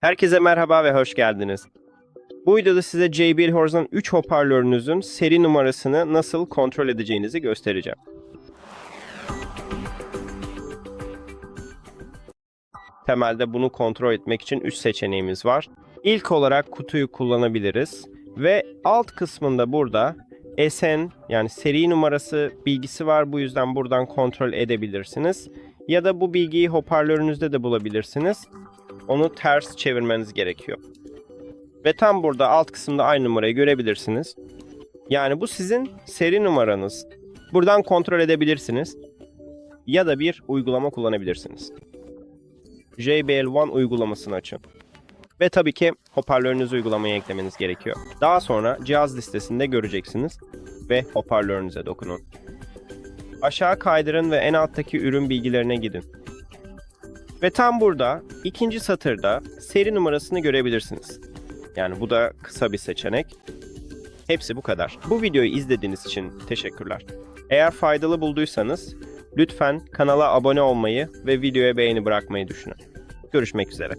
Herkese merhaba ve hoş geldiniz. Bu videoda size JBL Horizon 3 hoparlörünüzün seri numarasını nasıl kontrol edeceğinizi göstereceğim. Temelde bunu kontrol etmek için 3 seçeneğimiz var. İlk olarak kutuyu kullanabiliriz ve alt kısmında burada SN yani seri numarası bilgisi var bu yüzden buradan kontrol edebilirsiniz. Ya da bu bilgiyi hoparlörünüzde de bulabilirsiniz onu ters çevirmeniz gerekiyor. Ve tam burada alt kısımda aynı numarayı görebilirsiniz. Yani bu sizin seri numaranız. Buradan kontrol edebilirsiniz. Ya da bir uygulama kullanabilirsiniz. JBL One uygulamasını açın. Ve tabii ki hoparlörünüzü uygulamaya eklemeniz gerekiyor. Daha sonra cihaz listesinde göreceksiniz ve hoparlörünüze dokunun. Aşağı kaydırın ve en alttaki ürün bilgilerine gidin. Ve tam burada ikinci satırda seri numarasını görebilirsiniz. Yani bu da kısa bir seçenek. Hepsi bu kadar. Bu videoyu izlediğiniz için teşekkürler. Eğer faydalı bulduysanız lütfen kanala abone olmayı ve videoya beğeni bırakmayı düşünün. Görüşmek üzere.